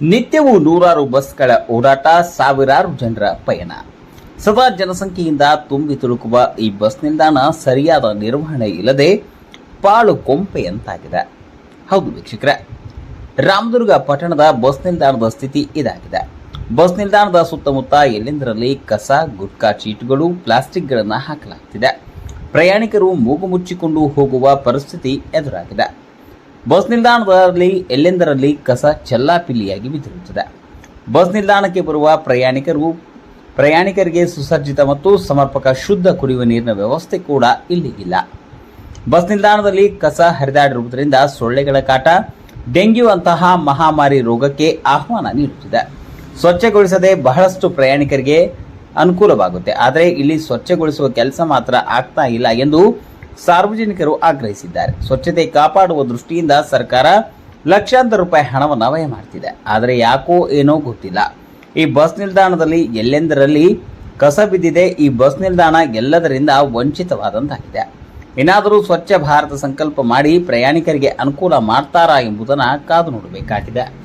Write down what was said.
ನಿತ್ಯವೂ ನೂರಾರು ಬಸ್ಗಳ ಓಡಾಟ, ಸಾವಿರಾರು ಜನರ ಪಯಣ. ಸದಾ ಜನಸಂಖ್ಯೆಯಿಂದ ತುಂಬಿ ತುಳುಕುವ ಈ ಬಸ್ ನಿಲ್ದಾಣ ಸರಿಯಾದ ನಿರ್ವಹಣೆ ಇಲ್ಲದೆ ಪಾಳು ಕೊಂಪೆಯಂತಾಗಿದೆ. ಹೌದು ವೀಕ್ಷಕರೇ, ರಾಮದುರ್ಗ ಪಟ್ಟಣದ ಬಸ್ ನಿಲ್ದಾಣದ ಸ್ಥಿತಿ ಇದಾಗಿದೆ. ಬಸ್ ನಿಲ್ದಾಣದ ಸುತ್ತಮುತ್ತ ಎಲ್ಲೆಂದರಲ್ಲಿ ಕಸ, ಗುಟ್ಕಾ ಚೀಟುಗಳು, ಪ್ಲಾಸ್ಟಿಕ್ಗಳನ್ನು ಹಾಕಲಾಗುತ್ತಿದೆ ಪ್ರಯಾಣಿಕರು ಮೂಗು ಮುಚ್ಚಿಕೊಂಡು ಹೋಗುವ ಪರಿಸ್ಥಿತಿ ಎದುರಾಗಿದೆ. ಬಸ್ ನಿಲ್ದಾಣದಲ್ಲಿ ಎಲ್ಲೆಂದರಲ್ಲಿ ಕಸ ಚೆಲ್ಲಾಪಿಲ್ಲಿಯಾಗಿ ಬಿದ್ದಿರುತ್ತದೆ. ಬಸ್ ನಿಲ್ದಾಣಕ್ಕೆ ಬರುವ ಪ್ರಯಾಣಿಕರು, ಪ್ರಯಾಣಿಕರಿಗೆ ಸುಸಜ್ಜಿತ ಮತ್ತು ಸಮರ್ಪಕ ಶುದ್ಧ ಕುಡಿಯುವ ನೀರಿನ ವ್ಯವಸ್ಥೆ ಕೂಡ ಇಲ್ಲಿ ಇಲ್ಲ ಬಸ್ ನಿಲ್ದಾಣದಲ್ಲಿ ಕಸ ಹರಿದಾಡಿರುವುದರಿಂದ ಸೊಳ್ಳೆಗಳ ಕಾಟ, ಡೆಂಗ್ಯೂ ಅಂತಹ ಮಹಾಮಾರಿ ರೋಗಕ್ಕೆ ಆಹ್ವಾನ ನೀಡುತ್ತಿದೆ. ಸ್ವಚ್ಛಗೊಳಿಸದೆ ಬಹಳಷ್ಟು ಪ್ರಯಾಣಿಕರಿಗೆ ಅನುಕೂಲವಾಗುತ್ತೆ. ಆದರೆ ಇಲ್ಲಿ ಸ್ವಚ್ಛಗೊಳಿಸುವ ಕೆಲಸ ಮಾತ್ರ ಆಗ್ತಾ ಇಲ್ಲ ಎಂದು ಸಾರ್ವಜನಿಕರು ಆಗ್ರಹಿಸಿದ್ದಾರೆ. ಸ್ವಚ್ಛತೆ ಕಾಪಾಡುವ ದೃಷ್ಟಿಯಿಂದ ಸರ್ಕಾರ ಲಕ್ಷಾಂತರ ರೂಪಾಯಿ ಹಣವನ್ನು ವ್ಯಯ ಮಾಡ್ತಿದೆ. ಆದರೆ ಯಾಕೋ ಏನೋ ಗೊತ್ತಿಲ್ಲ. ಈ ಬಸ್ ನಿಲ್ದಾಣದಲ್ಲಿ ಎಲ್ಲೆಂದರಲ್ಲಿ ಕಸ ಬಿದ್ದಿದೆ, ಈ ಬಸ್ ನಿಲ್ದಾಣ ಎಲ್ಲದರಿಂದ ವಂಚಿತವಾದಂತಾಗಿದೆ. ಏನಾದರೂ ಸ್ವಚ್ಛ ಭಾರತ ಸಂಕಲ್ಪ ಮಾಡಿ ಪ್ರಯಾಣಿಕರಿಗೆ ಅನುಕೂಲ ಮಾಡ್ತಾರಾ ಎಂಬುದನ್ನು ಕಾದು ನೋಡಬೇಕಾಗಿದೆ.